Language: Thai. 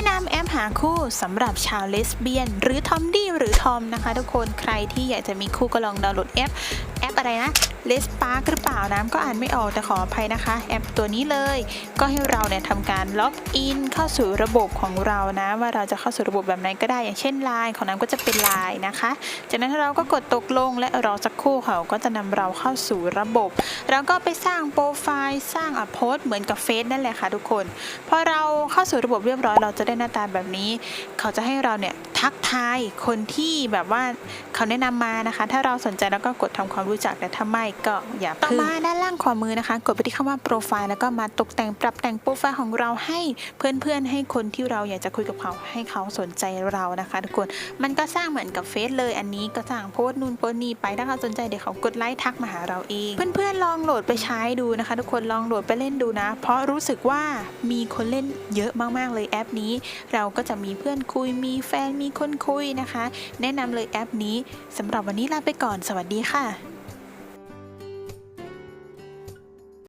นะนำแอปหาคู่สำหรับชาวเลสเบี้ยน หรือทอมดี้หรือทอมนะคะ ทุกคนใครที่อยากจะมีคู่ก็ลองดาวน์โหลดแอป ปอะไรนะเลสปาร์หรือเปล่าน้ำก็อ่านไม่ออกแต่ขออภัยนะคะ แอปตัวนี้เลย ก็ให้เราเนี่ยทำการล็อกอินเข้าสู่ระบบของเรานะ ว่าเราจะเข้าสู่ระบบแบบไหนก็ได้อย่างเช่น Line ของน้ำก็จะเป็น Line นะคะ จากนั้นเราก็กดตกลงและรอสักครู่เขาก็จะนำเราเข้าสู่ระบบ แล้วก็ไปสร้างโปรไฟล์สร้างอัพโพสเหมือนกับเฟซนั่นแหละค่ะทุกคนพอเราเข้าสู่ระบบเรียบร้อยเราจะได้หน้าตาแบบนี้ เขาจะให้เราเนี่ยทักทายคนที่แบบว่าเขาแนะนำมานะคะ ถ้าเราสนใจแล้วก็กดทำความรู้จักแต่ถ้าไม่ก็อย่าต่อมาด้านล่างขวามือนะคะ กดไปที่คำว่าโปรไฟล์แล้วก็มาตกแต่งปรับแต่งโปรไฟล์ของเราให้เพื่อนๆ ให้คนที่เราอยากจะคุยกับเขาให้เขาสนใจเรานะคะ ทุกคนมันก็สร้างเหมือนกับเฟซเลย อันนี้ก็สร้างโพสต์นู่นโพสต์นี่ไปถ้าเขาสนใจเดี๋ยวเขากดไลค์ทักมาหาเราเอง เพื่อนๆลองโหลดไปใช้ดูนะคะ ทุกคนลองโหลดไปเล่นดูนะ เพราะรู้สึกว่ามีคนเล่นเยอะมากๆเลยแอปนี้ เราก็จะมีเพื่อนคุยมีแฟนมีคนคุยนะคะ แนะนำเลยแอปนี้สำหรับวันนี้ลาไปก่อนสวัสดีค่ะ